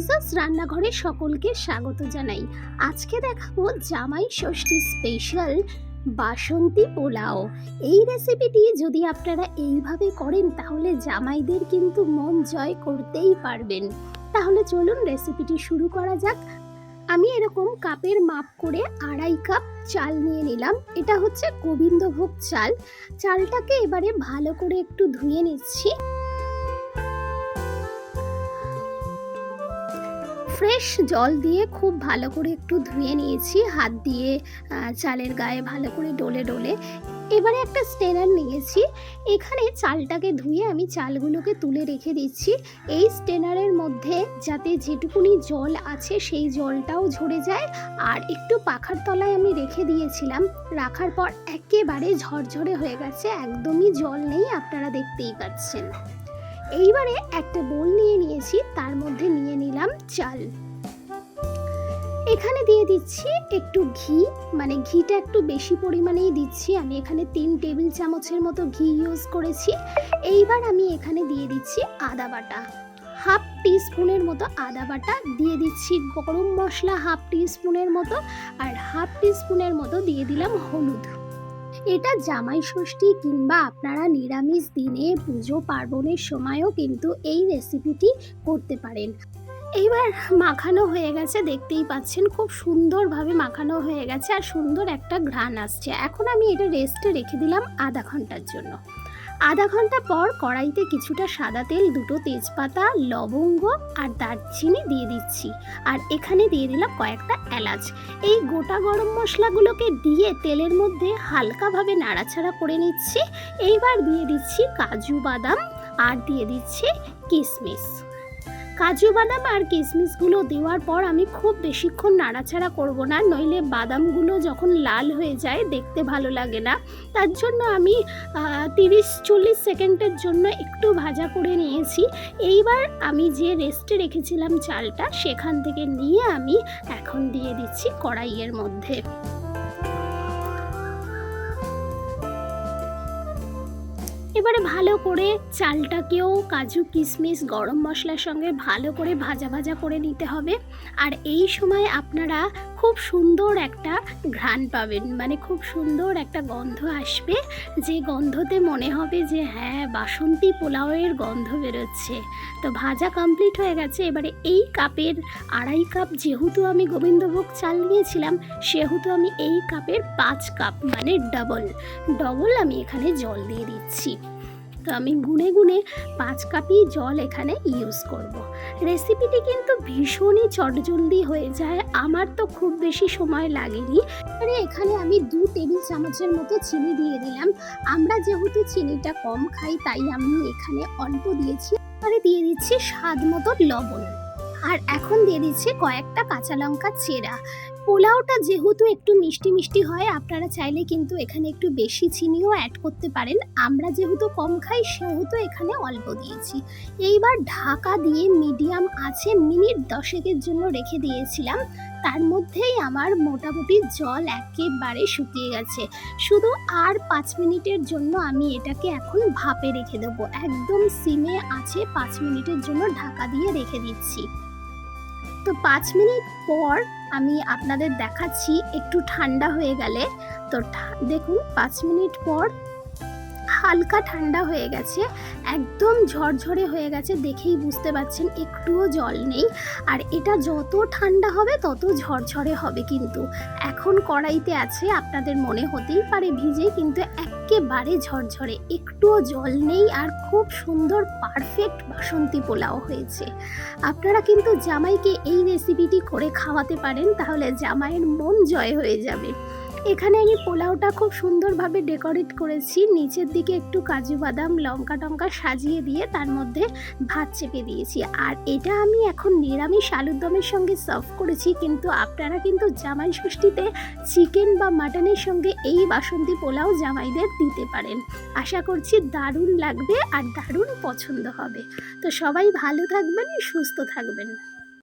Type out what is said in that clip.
লিজাস রান্নাঘরে সকলকে স্বাগত জানাই। আজকে দেখাবো জামাই ষষ্ঠী স্পেশাল বাসন্তী পোলাও। এই রেসিপিটি যদি আপনারা এইভাবে করেন, তাহলে জামাইদের কিন্তু মন জয় করতেই পারবেন। তাহলে চলুন রেসিপিটি শুরু করা যাক। আমি এরকম কাপের মাপ করে আড়াই কাপ চাল নিয়ে নিলাম। এটা হচ্ছে গোবিন্দভোগ চাল। চালটাকে এবারে ভালো করে একটু ধুয়ে নিচ্ছি। ফ্রেশ জল দিয়ে খুব ভালো করে একটু ধুয়ে নিয়েছি। হাত দিয়ে চালের গায়ে ভালো করে ডলে ডলে। এবারে একটা স্টেনার নিয়েছি। এখানে চালটাকে ধুয়ে আমি চালগুলোকে তুলে রেখে দিচ্ছি। এই স্টেনারের মধ্যে যাতে যেটুকুনি জল আছে সেই জলটাও ঝরে যায়। আর একটু পাখার তলায় আমি রেখে দিয়েছিলাম। রাখার পর একেবারে ঝরঝরে হয়ে গেছে। একদমই জল নেই, আপনারা দেখতেই পাচ্ছেন। এইবারে একটা বোল নিয়ে নিয়েছি, তার মধ্যে নিয়ে নিলাম চাল। এখানে দিয়ে দিচ্ছি একটু ঘি মানে ঘিটা একটু বেশি পরিমাণেই দিচ্ছি। আমি এখানে তিন টেবিল চামচের মতো ঘি ইউজ করেছি। এইবার আমি এখানে দিয়ে দিচ্ছি আদা বাটা। হাফ স্পুনের মতো আদা বাটা দিয়ে দিচ্ছি গরম মশলা হাফ স্পুনের মতো, আর হাফ স্পুনের মতো দিয়ে দিলাম হলুদ। এটা জামাই ষষ্ঠী কিংবা আপনারা নিরামিষ দিনে পুজো পার্বণের সময়ও কিন্তু এই রেসিপিটি করতে পারেন। এইবার মাখানো হয়ে গেছে, দেখতেই পাচ্ছেন খুব সুন্দরভাবে মাখানো হয়ে গেছে আর সুন্দর একটা ঘ্রাণ আসছে। এখন আমি এটা রেস্টে রেখে দিলাম আধা ঘণ্টার জন্য। আধা ঘণ্টা পর কড়াইতে কিছুটা সাদা তেল, দুটো তেজপাতা, লবঙ্গ আর দারচিনি দিয়ে দিচ্ছি। আর এখানে দিয়ে দিলাম কয়েকটা এলাচ। এই গোটা গরম মশলাগুলোকে দিয়ে তেলের মধ্যে হালকাভাবে নাড়াচাড়া করে নিচ্ছি। এইবার দিয়ে দিচ্ছি কাজু বাদাম আর দিয়ে দিচ্ছি কিশমিশ কাজু বাদাম আর কিশমিশগুলো দেওয়ার পর আমি খুব বেশিক্ষণ নাড়াচাড়া করব না, নইলে বাদামগুলো যখন লাল হয়ে যায় দেখতে ভালো লাগে না। তার জন্য আমি তিরিশ চল্লিশ সেকেন্ডের জন্য একটু ভাজা করে নিয়েছি। এইবার আমি যে রেস্টে রেখেছিলাম চালটা, সেখান থেকে নিয়ে আমি এখন দিয়ে দিচ্ছি কড়াইয়ের মধ্যে। এবারে ভালো করে চালটাকেও কাজু, কিশমিশ, গরম মশলার সঙ্গে ভালো করে ভাজা ভাজা করে নিতে হবে। আর এই সময় আপনারা খুব সুন্দর একটা ঘ্রাণ পাবেন মানে খুব সুন্দর একটা গন্ধ আসবে। যে গন্ধতে মনে হবে যে হ্যাঁ বাসন্তী পোলাওয়ের গন্ধ বেরোচ্ছে। তো ভাজা কমপ্লিট হয়ে গেছে। এবারে এই কাপের আড়াই কাপ যেহেতু আমি গোবিন্দভোগ চাল নিয়েছিলাম, সেহেতু আমি এই কাপের পাঁচ কাপ মানে ডবল ডবল আমি এখানে জল দিয়ে দিচ্ছি। তো আমি গুনে গুনে পাঁচ কাপই জল এখানে ইউজ করব। রেসিপিটি কিন্তু ভীষণই চটজলদি হয়ে যায়, আমার তো খুব বেশি সময় লাগেনি। মানে এখানে আমি দু টেবিল চামচের মতো চিনি দিয়ে দিলাম। আমরা যেহেতু চিনিটা কম খাই, তাই আমি এখানে অল্প দিয়েছি। এবারে দিয়ে দিচ্ছি স্বাদ মতো লবণ। আর এখন দিয়ে দিচ্ছি কয়েকটা কাঁচা লঙ্কা চেরা। পোলাওটা যেহেতু একটু মিষ্টি মিষ্টি হয়, আপনারা চাইলে কিন্তু এখানে একটু বেশি চিনিও অ্যাড করতে পারেন। আমরা যেহেতু কম খাই, সেহেতু এখানে অল্প দিয়েছি। এইবার ঢাকা দিয়ে মিডিয়াম আছে, মিনিট দশেকের জন্য রেখে দিয়েছিলাম। তার মধ্যেই আমার মোটামুটি জল একেবারে শুকিয়ে গেছে। শুধু আর পাঁচ মিনিটের জন্য আমি এটাকে এখন ভাপে রেখে দেবো। একদম সিমে আছে, পাঁচ মিনিটের জন্য ঢাকা দিয়ে রেখে দিচ্ছি। তো পাঁচ মিনিট পর আমি আপনাদের দেখাচ্ছি, একটু ঠান্ডা হয়ে গেলে। তো দেখুন, পাঁচ মিনিট পর হালকা ঠান্ডা হয়ে গেছে, একদম ঝরঝরে হয়ে গেছে, দেখেই বুঝতে পারছেন একটুও জল নেই। আর এটা যত ঠান্ডা হবে, তত ঝরঝরে হবে কিন্তু। এখন কড়াইতে আছে, আপনাদের মনে হতেই পারে ভিজে, কিন্তু একেবারে ঝরঝরে। একটুও জল নেই আর খুব সুন্দর পারফেক্ট বাসন্তী পোলাও হয়েছে। আপনারা কিন্তু জামাইকে এই রেসিপিটি করে খাওয়াতে পারেন, তাহলে জামাইয়ের মন জয় হয়ে যাবে। এখানে আমি পোলাওটা খুব সুন্দরভাবে ডেকোরেট করেছি। নিচের দিকে একটু কাজু বাদাম, লঙ্কা টঙ্কা সাজিয়ে দিয়ে তার মধ্যে ভাত চেপে দিয়েছি। আর এটা আমি এখন নিরামিষ আলুর দমের সঙ্গে সার্ভ করেছি। কিন্তু আপনারা কিন্তু জামাই ষষ্ঠীতে চিকেন বা মাটনের সঙ্গে এই বাসন্তী পোলাও জামাইদের দিতে পারেন। আশা করছি দারুণ লাগবে আর দারুণ পছন্দ হবে। তো সবাই ভালো থাকবেন, সুস্থ থাকবেন।